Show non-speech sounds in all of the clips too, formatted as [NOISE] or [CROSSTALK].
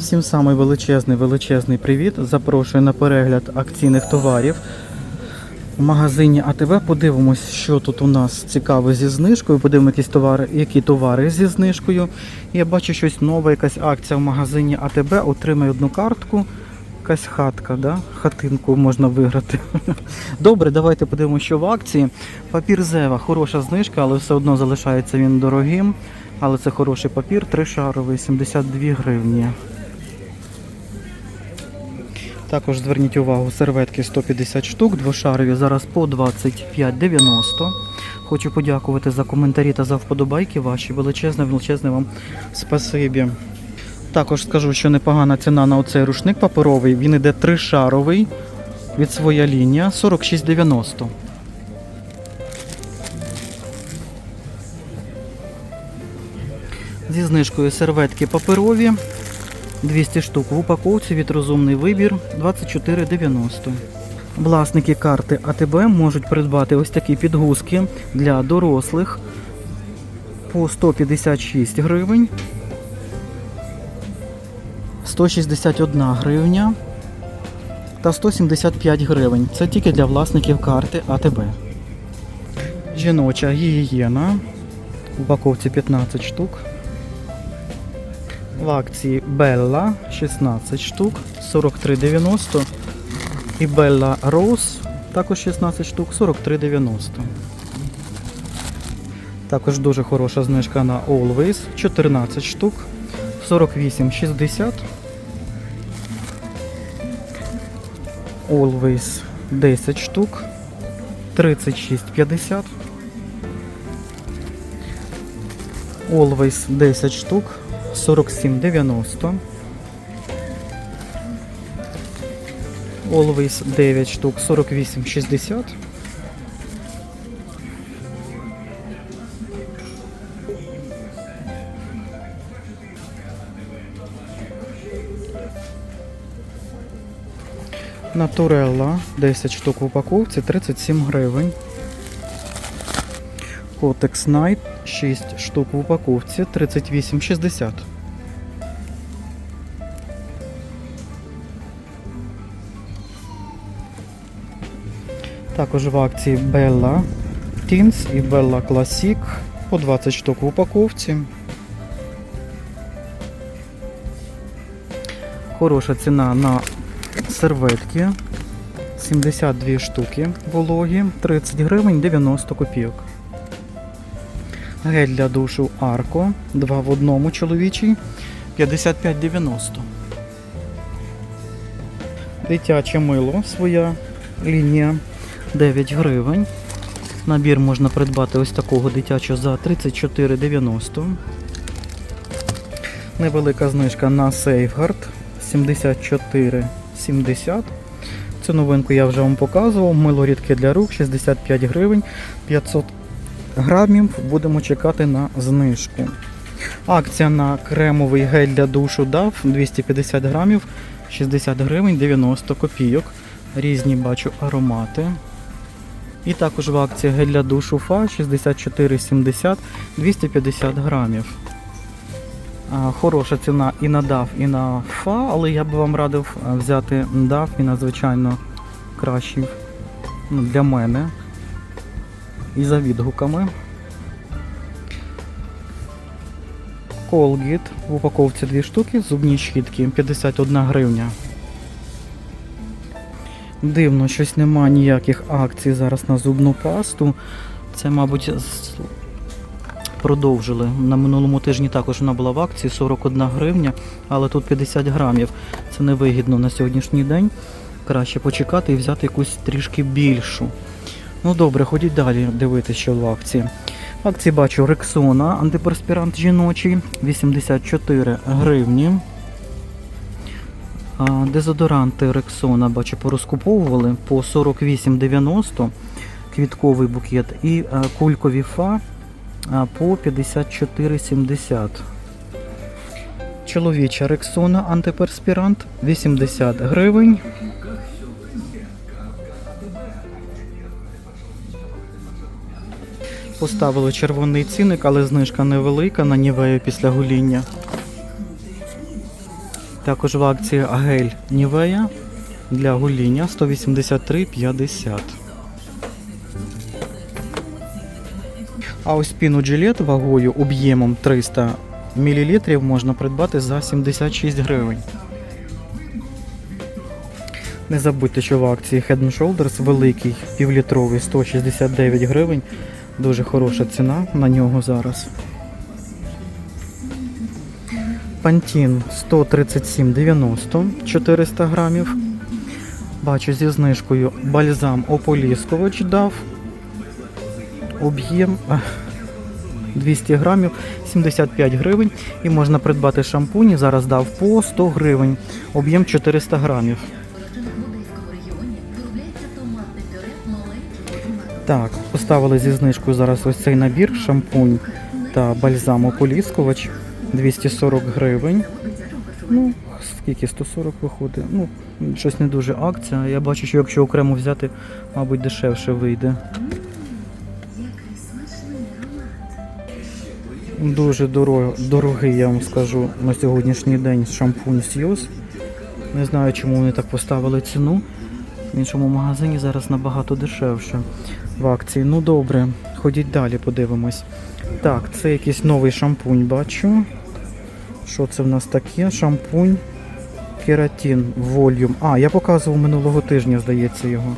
Всім самий величезний величезний привіт. Запрошую на перегляд акційних товарів. В магазині АТВ подивимось, що тут у нас цікаве зі знижкою. Подивимось, якісь товари, які товари зі знижкою. Я бачу щось нове, якась акція в магазині АТБ. Отримай одну картку. Якась хатка, да? хатинку можна виграти. [LAUGHS] Добре, давайте подивимося, що в акції. Папір Зева, хороша знижка, але все одно залишається він дорогим. Але це хороший папір, тришаровий, 72 гривні. Також зверніть увагу, серветки 150 штук, двошарові зараз по 25,90. Хочу подякувати за коментарі та за вподобайки ваші. Величезне, величезне вам спасибі. Також скажу, що непогана ціна на оцей рушник паперовий. Він іде тришаровий від своя лінія 46,90. Зі знижкою серветки паперові 200 штук в упаковці від розумний вибір 24,90. Власники карти АТБ можуть придбати ось такі підгузки для дорослих по 156 гривень, 161 гривня та 175 гривень. Це тільки для власників карти АТБ. Жіноча гігієна. В упаковці 15 штук. В акції Bella 16 штук, 43,90. І Bella Rose також 16 штук, 43,90. Також дуже хороша знижка на Always 14 штук, 48,60. Always 10 штук, 36,50. Always 10 штук, 47,90. Always 9 штук, 48,60. Натурелла 10 штук в упаковці, 37 гривень. Котекс Найт 6 штук в упаковці, 38,60. Також в акції Bella Teens і Bella Classic по 20 штук в упаковці. Хороша ціна на серветки. 72 штуки вологі, 30 гривень 90 копійок. Гель для душу Арко, 2 в одному чоловічий, 55,90. Дитяче мило, своя лінія 9 гривень. Набір можна придбати ось такого дитячого за 34,90. Невелика знижка на Safeguard 74,70. Цю новинку я вже вам показував. Мило рідке для рук 65 гривень 500 грамів. Будемо чекати на знижку. Акція на кремовий гель для душу DAF 250 грамів 60 гривень 90 копійок. Різні бачу аромати. І також в акції гель для душу ФА 64,70 250 грамів. Хороша ціна і на DAF, і на ФА, але я б вам радив взяти DAF і надзвичайно кращий ну, для мене. І за відгуками. Colgate в упаковці 2 штуки, зубні щітки 51 гривня. Дивно, щось нема ніяких акцій зараз на зубну пасту. Це, мабуть, продовжили. На минулому тижні також вона була в акції 41 гривня, але тут 50 грамів. Це невигідно на сьогоднішній день. Краще почекати і взяти якусь трішки більшу. Ну добре, ходіть далі дивитися, що в акції. В акції бачу Рексона, антиперспірант жіночий, 84 гривні. Дезодоранти Рексона, бачу, порозкуповували по 48,90 квітковий букет і е, кулькові фа по 54,70. Чоловіча Рексона антиперспірант 80 гривень. Поставили червоний цінник, але знижка невелика на нівею після гоління. Також в акції гель Нівея для гоління 183,50. А ось піну джилет вагою об'ємом 300 мл можна придбати за 76 гривень. Не забудьте, що в акції Head Shoulders великий півлітровий 169 гривень. Дуже хороша ціна на нього зараз. Пантін 137,90 400 грамів. Бачу зі знижкою бальзам ополіскувач дав. Об'єм 200 грамів 75 гривень. І можна придбати шампуні. Зараз дав по 100 гривень. Об'єм 400 грамів. Так, поставили зі знижкою зараз ось цей набір, шампунь та бальзам ополіскувач 240 гривень. Ну, скільки 140 виходить. Ну, щось не дуже акція. Я бачу, що якщо окремо взяти, мабуть, дешевше вийде. Дуже дорогий, я вам скажу, на сьогоднішній день шампунь Сьюз. Не знаю, чому вони так поставили ціну. В іншому магазині зараз набагато дешевше в акції. Ну добре, ходіть далі, подивимось. Так, це якийсь новий шампунь бачу. Що це в нас таке? Шампунь Кератін Volume. А, я показував минулого тижня, здається, його.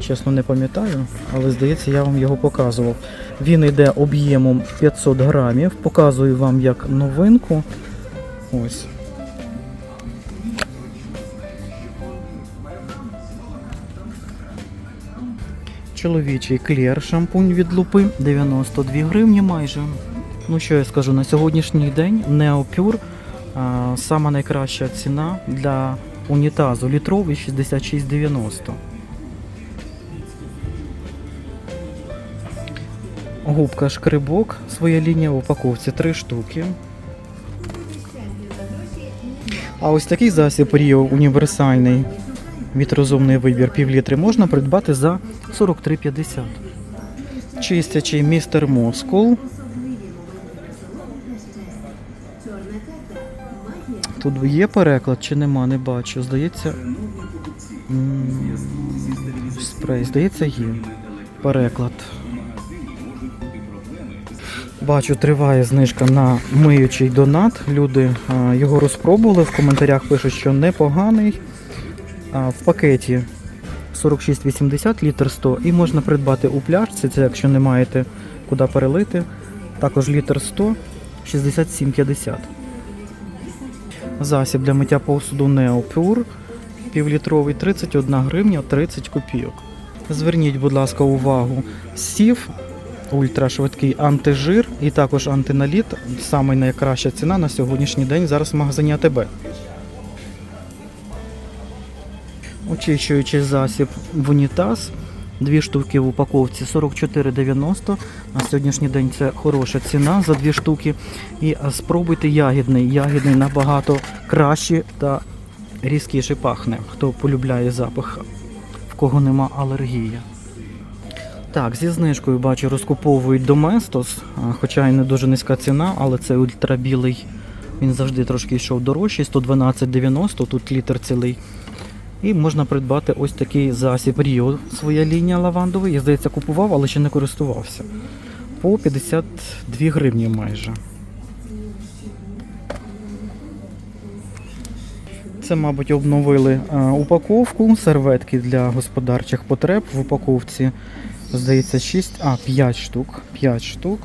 Чесно, не пам'ятаю, але здається, я вам його показував. Він йде об'ємом 500 грамів. Показую вам як новинку. Ось. Чоловічий клєр шампунь від лупи 92 гривні майже. Ну що я скажу, на сьогоднішній день а, сама найкраща ціна для унітазу літровий 66,90. Губка шкрибок, своя лінія в упаковці 3 штуки. А ось такий засіб Ріо універсальний від розумний вибір півлітри можна придбати за 43,50. Чистячий містер Москул. Тут є переклад чи нема, не бачу. Здається. Спрей, здається, є. Переклад. Бачу, триває знижка на миючий донат. Люди його розпробували. В коментарях пишуть, що непоганий. В пакеті 46,80 літр 100 і можна придбати у пляшці, це якщо не маєте куди перелити. Також літр 100 67,50. Засіб для миття посуду Neopure півлітровий 31 гривня 30 копійок. Зверніть, будь ласка, увагу. Сів ультрашвидкий антижир і також антиналіт. Саме найкраща ціна на сьогоднішній день зараз в магазині АТБ. Очищуючий засіб в унітаз. Дві штуки в упаковці 44,90. На сьогоднішній день це хороша ціна за дві штуки. І спробуйте ягідний. Ягідний набагато краще та різкіше пахне. Хто полюбляє запах, в кого нема алергії. Так, зі знижкою бачу, розкуповують Доместос, хоча і не дуже низька ціна, але це ультрабілий. Він завжди трошки йшов дорожчий, 112,90, тут літр цілий. І можна придбати ось такий засіб Ріо, своя лінія лавандовий. Я, здається, купував, але ще не користувався. По 52 гривні майже. Це, мабуть, обновили а, упаковку, серветки для господарчих потреб в упаковці. Здається, 6, а, 5 штук. 5 штук.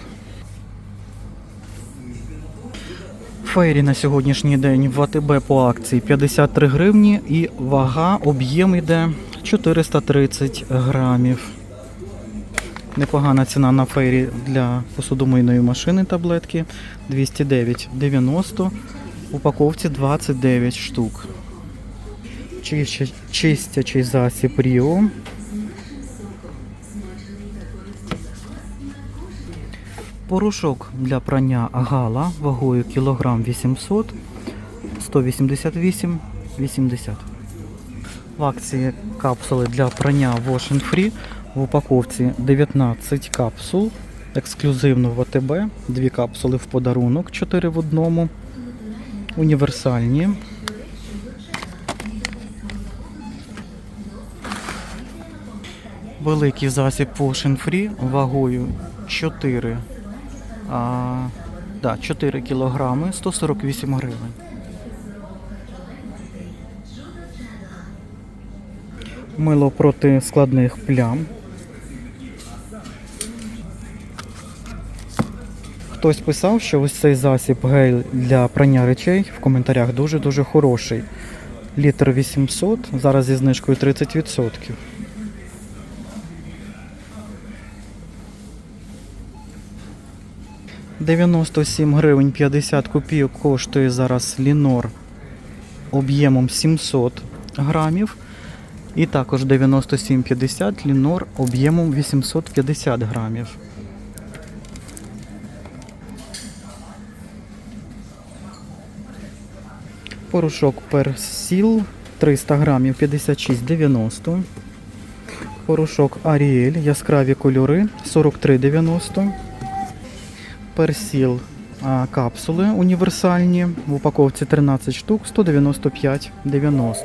Фейрі на сьогоднішній день в АТБ по акції 53 гривні і вага, об'єм йде 430 грамів. Непогана ціна на фейрі для посудомийної машини таблетки 209,90. Упаковці 29 штук. Чистячий засіб Ріо. Порошок для прання гала вагою кілограм 800 188 80. В акції капсули для прання Wash and Free в упаковці 19 капсул. Ексклюзивно в АТБ. Дві капсули в подарунок, 4 в одному. Універсальні. Великий засіб Wash and Free вагою 4 а, да, 4 кілограми 148 гривень. Мило проти складних плям. Хтось писав, що ось цей засіб гель для прання речей в коментарях дуже-дуже хороший. Літр 800, зараз зі знижкою 30%. «97 гривень 50 копійок коштує зараз лінор об'ємом 700 грамів. І також 97,50 лінор об'ємом 850 грамів. Порошок персіл 300 грамів 56,90. Порошок Аріель яскраві кольори 43,90. Персіл капсули універсальні в упаковці 13 штук 195,90.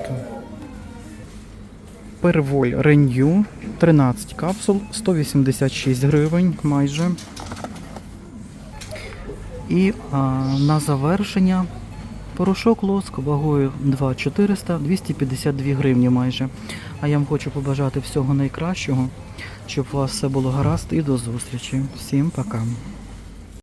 Перволь Renew 13 капсул 186 гривень майже. І а, на завершення порошок лоск вагою 2,400 252 гривні майже. А я вам хочу побажати всього найкращого, щоб у вас все було гаразд і до зустрічі. Всім пока.